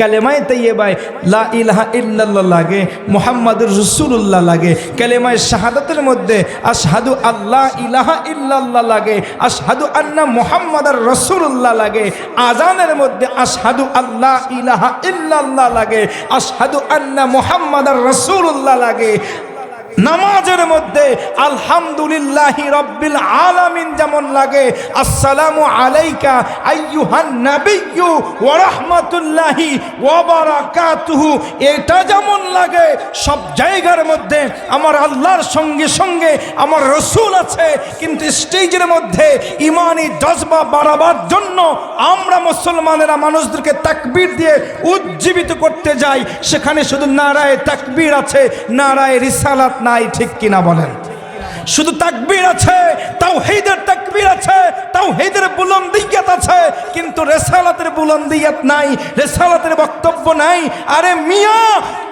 কালেমায় তাইয়েবায় লা ইলাহা ইল্লাল্লাহ লাগে, মোহাম্মদুর রসুল্লাহ লাগে। কালেমায় শাহাদাতের মধ্যে আশহাদু আল্লাহ ইলাহা ইল্লাল্লাহ লাগে, আশহাদু আন্না মোহাম্মদার রসুল্লাহ লাগে। আজানের মধ্যে আশহাদু আল্লাহ ইলাহা ইল্লাল্লাহ লাগে, আশহাদু আন্না মোহাম্মদার রসুল্লাহ লাগে। নামাজের মধ্যে আলহামদুলিল্লাহ রব্বিল আলামিন যেমন লাগে, আসসালামু আলাইকা আইয়ুহান নাবিয়্যু ওয়া রাহমাতুল্লাহি ওয়া বারাকাতুহু। এটা যেমন লাগে, সব জায়গার মধ্যে আমার আল্লাহর সঙ্গে সঙ্গে আমার রসুল আছে, কিন্তু স্টেজের মধ্যে ইমানি জজবা বাড়াবার জন্য আমরা মুসলমানেরা মানুষদেরকে তাকবীর দিয়ে উজ্জীবিত করতে যাই, সেখানে শুধু নারায় তাকবীর আছে, নারায় রিসালাত নাই, ঠিক কিনা বলেন? শুধু তাকবীর আছে তাও হেদের তাকবীর আছে তাও হেদের বুলন্দিয়াত আছে, কিন্তু রেসালাতের বুলন্দিয়াত নাই, রেসালাতের বক্তব্য নাই। আরে মিয়া,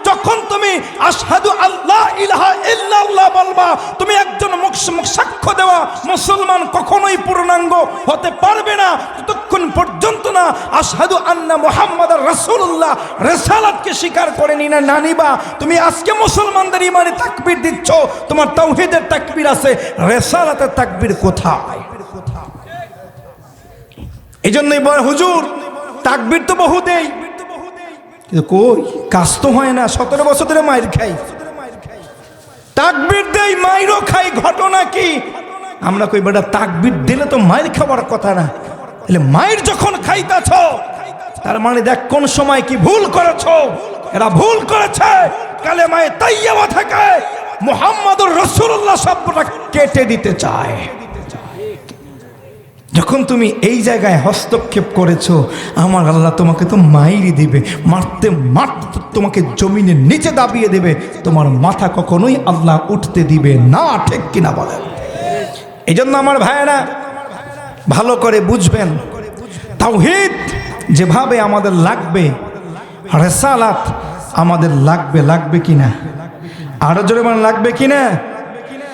যখন তুমি আশহাদু আল্লাহ ইলাহা ইল্লাল্লাহ বলবা, তুমি একজন সাক্ষ্য দেওয়া মুসলমান কখনোই পূর্ণাঙ্গ হতে পারবে না, ততক্ষণ পর্যন্ত না, আশহাদু আন্না মুহাম্মদ রাসূলুল্লাহ। রেসালাতকে স্বীকার করে নি না নানিবা তুমি আজকে মুসলমানদের ইমানে তাকবীর দিচ্ছ, তোমার তাওহীদের তাকবীর আছে, রেসালাতের তাকবীর কোথায়? এই জন্যই হুজুর, তাকবীর তো বহু দেই কিন্তু কই? কাজ তো হয় না, সতেরো বছর ধরে মায়ের খাই। তাকবির দেই, মাইরও খাই, ঘটনা কি? আমরা কই, বেটা, তাকবির দিলে তো মায়ের খাবার কথা না। তাহলে মায়ের যখন খাইতেছ তার মানে দেখ কোন সময় কি ভুল করেছ? এরা ভুল করেছে। কালে মায়ে তাইয়াবা থেকে মোহাম্মদুর রসুল্লাহ শব্দটা কেটে দিতে চায়। যখন তুমি এই জায়গায় হস্তক্ষেপ করেছ, আমার আল্লাহ তোমাকে তো মাইরি দিবে, মারতে মারতে তোমাকে জমিনের নিচে দাবিয়ে দেবে। তোমার মাথা কখনোই আল্লাহ উঠতে দিবে না, ঠিক কিনা বলেন এই জন্য আমার ভাইয়েরা, ভালো করে বুঝবেন। তাও তাওহিদ যেভাবে আমাদের লাগবে রেসালাত আমাদের লাগবে লাগবে কিনা? আরও জোরে মানে লাগবে কিনা?